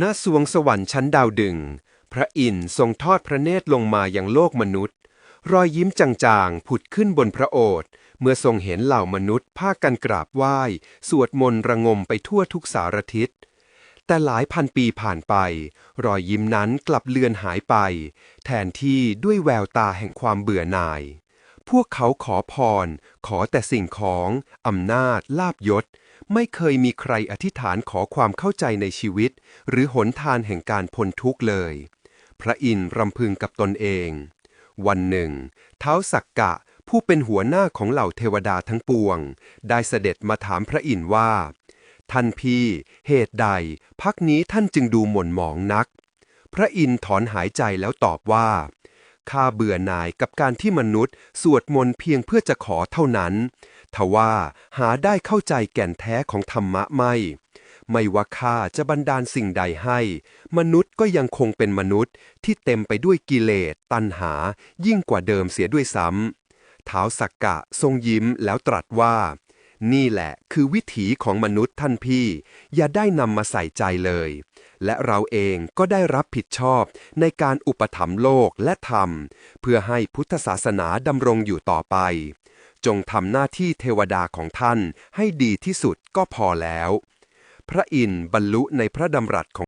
ณสวงสวรรค์ชั้นดาวดึง พระอินทร์ทรงทอดพระเนตรลงมาอยังโลกมนุษย์ รอยยิ้มจางๆ ผุดขึ้นบนพระโอษฐ์เมื่อทรงเห็นเหล่ามนุษย์พากันกราบไหว้ สวดมนต์ระงมไปทั่วทุกสารทิศ แต่หลายพันปีผ่านไป รอยยิ้มนั้นกลับเลือนหายไป แทนที่ด้วยแววตาแห่งความเบื่อหน่าย พวกเขาขอพร ขอแต่สิ่งของ อำนาจ ลาบยศ ไม่เคยมีใครอธิษฐานขอความเข้าใจในชีวิต หรือหนทางแห่งการพ้นทุกข์เลย พระอินทร์รำพึงกับตนเอง วันหนึ่ง เท้าสักกะ ผู้เป็นหัวหน้าของเหล่าเทวดาทั้งปวง ได้เสด็จมาถามพระอินทร์ว่า ท่านพี่ เหตุใด พักนี้ท่านจึงดูหม่นหมองนัก พระอินทร์ถอนหายใจแล้วตอบว่า ข้าเบื่อหน่ายกับการที่มนุษย์ สวดมนต์เพียงเพื่อจะขอเท่านั้น ทว่าหาได้เข้าใจแก่นแท้ของธรรมะไม่ ไม่ว่าข้าจะบันดาลสิ่งใดให้ มนุษย์ก็ยังคงเป็นมนุษย์ที่เต็มไปด้วยกิเลสตัณหา ยิ่งกว่าเดิมเสียด้วยซ้ำท้าวสักกะทรงยิ้มแล้วตรัสว่า นี่แหละคือวิถีของมนุษย์ท่านพี่ อย่าได้นำมาใส่ใจเลย และเราเองก็ได้รับผิดชอบในการอุปถัมภ์โลกและธรรม เพื่อให้พุทธศาสนาดำรงอยู่ต่อไป จงทำหน้าที่เทวดาของท่านให้ดีที่สุดก็พอแล้ว พระอินทร์บรรลุในพระดำรัสของ